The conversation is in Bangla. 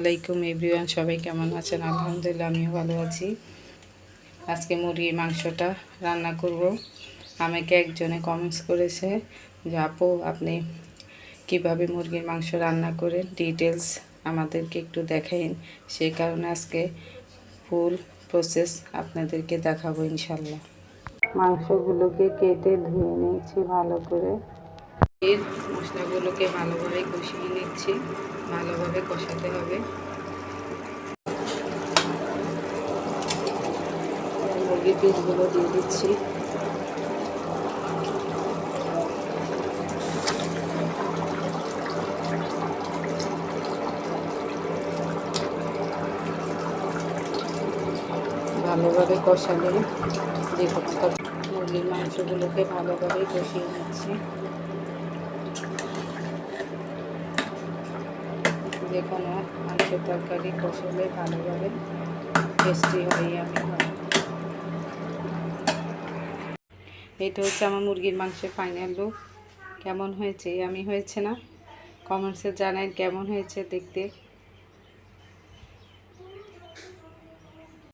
আলাইকুম এভরিওয়ান, সবাই কেমন আছেন? আলহামদুলিল্লাহ, আমিও ভালো আছি। আজকে মুরগির মাংসটা রান্না করব। আমাকে একজনে কমেন্টস করেছে যে, আপু, আপনি কীভাবে মুরগির মাংস রান্না করেন? ডিটেলস আমাদেরকে একটু দেখাইন। সেই কারণে আজকে ফুল প্রসেস আপনাদেরকে দেখাবো ইনশাল্লাহ মাংসগুলোকে কেটে ধুয়ে নিয়েছি ভালো করে। এর মশলাগুলোকে ভালোভাবে কষিয়ে নিচ্ছি। ভালোভাবে কষাতে হবে। মুরগির পিসগুলো দিয়ে দিচ্ছি। ভালোভাবে কষালে যে মুরগির মাংসগুলোকে ভালোভাবে কষিয়ে নিচ্ছি। যে কোনো মাংসের তরকারি, কষলে ভালোভাবে টেস্টি হয় আমি এটা হচ্ছে আমার মুরগির মাংসের ফাইনাল লুক কেমন হয়েছে? আমি হয়েছে না? কমেন্টসে জানাই কেমন হয়েছে দেখতে।